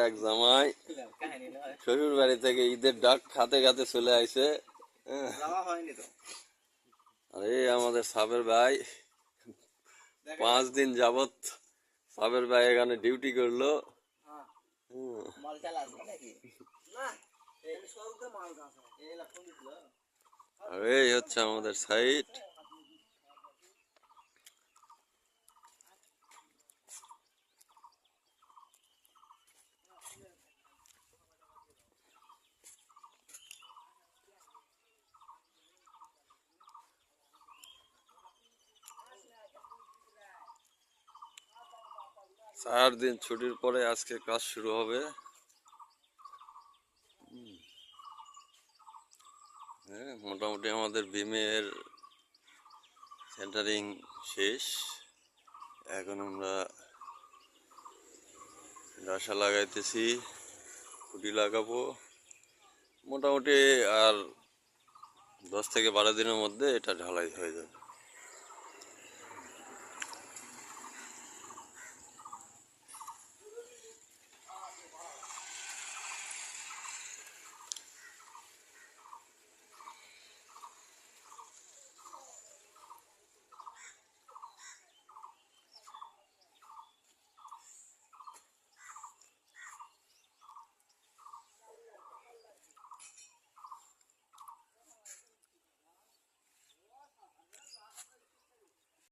এক জামাই। শ্বশুর বাড়ি থেকে ঈদের ডাক খাতে খাতে চলে আইছে হ্যাঁ। আরে আমাদের সাবের ভাই পাঁচ দিন যাবত সাবের ভাই এখানে ডিউটি করল। হুম। আর এই হচ্ছে আমাদের সাইট। চার দিন ছুটির পরে আজকে কাজ শুরু হবে। হ্যাঁ, মোটামুটি আমাদের বিমের সেন্টারিং শেষ। এখন আমরা গাছা লাগাইতেছি খুঁটি লাগাবো। মোটামুটি আর দশ থেকে বারো দিনের মধ্যে এটা ঢালাই হয়ে যাবে।